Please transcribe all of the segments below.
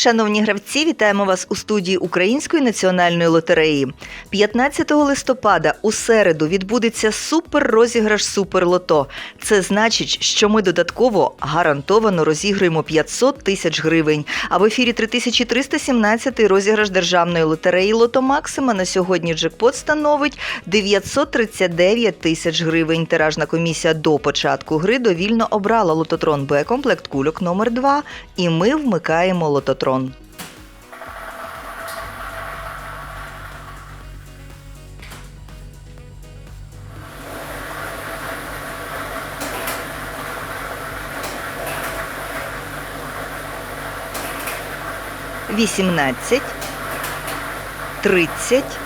Шановні гравці, вітаємо вас у студії Української національної лотереї. 15 листопада у середу відбудеться супер-розіграш Суперлото. Це значить, що ми додатково гарантовано розіграємо 500 тисяч гривень. А в ефірі 3317 розіграш державної лотереї Лото Максима на сьогодні джекпот становить 939 тисяч гривень. Тиражна комісія до початку гри довільно обрала лототрон Б комплект кульок номер 2 і ми вмикаємо лототрон. Вісімнадцять, тридцять,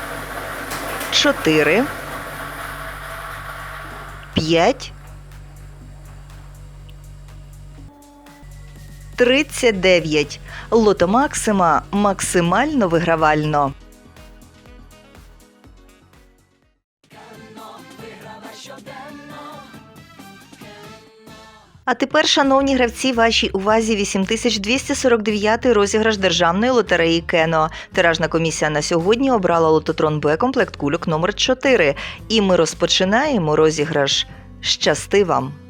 чотири, п'ять, тридцять дев'ять. Лото Максима максимально вигравально. А тепер, шановні гравці, вашій увазі 8249 розіграш державної лотереї Кено. Тиражна комісія на сьогодні обрала лототрон Б комплект кульок номер 4 І ми розпочинаємо розіграш. Щасти вам!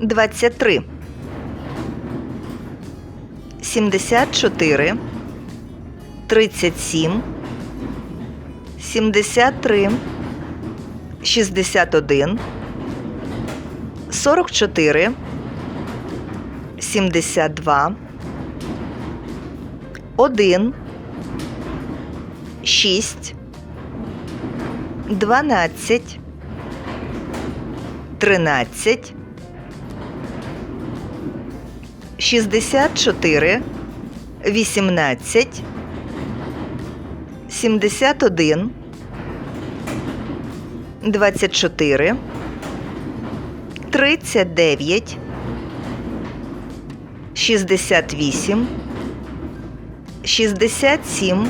Двадцять три. Сімдесят чотири. Тридцять сім. 73, 61, 44, 72, 1, 6, 12, 13, 64, 18, 71, 24, 39, 68, 67,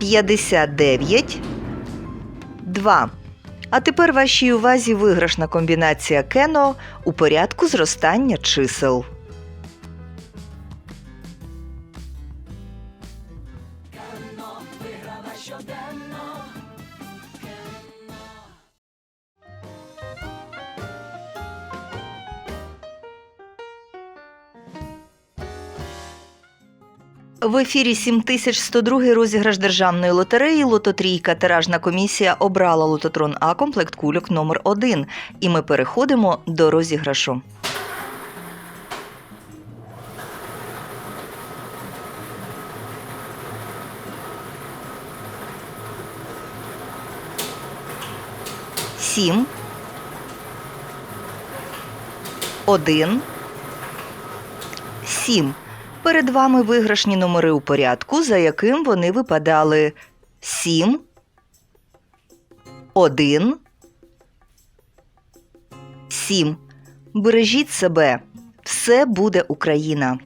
59, 2. А тепер вашій увазі виграшна комбінація Кено у порядку зростання чисел. В ефірі 7102 розіграш державної лотереї Лототрійка. Тиражна комісія обрала лототрон А комплект кульок номер 1 І ми переходимо до розіграшу. Сім. Один. Сім. Перед вами виграшні номери у порядку, за яким вони випадали 7, 1, 7. Бережіть себе. Все буде Україна.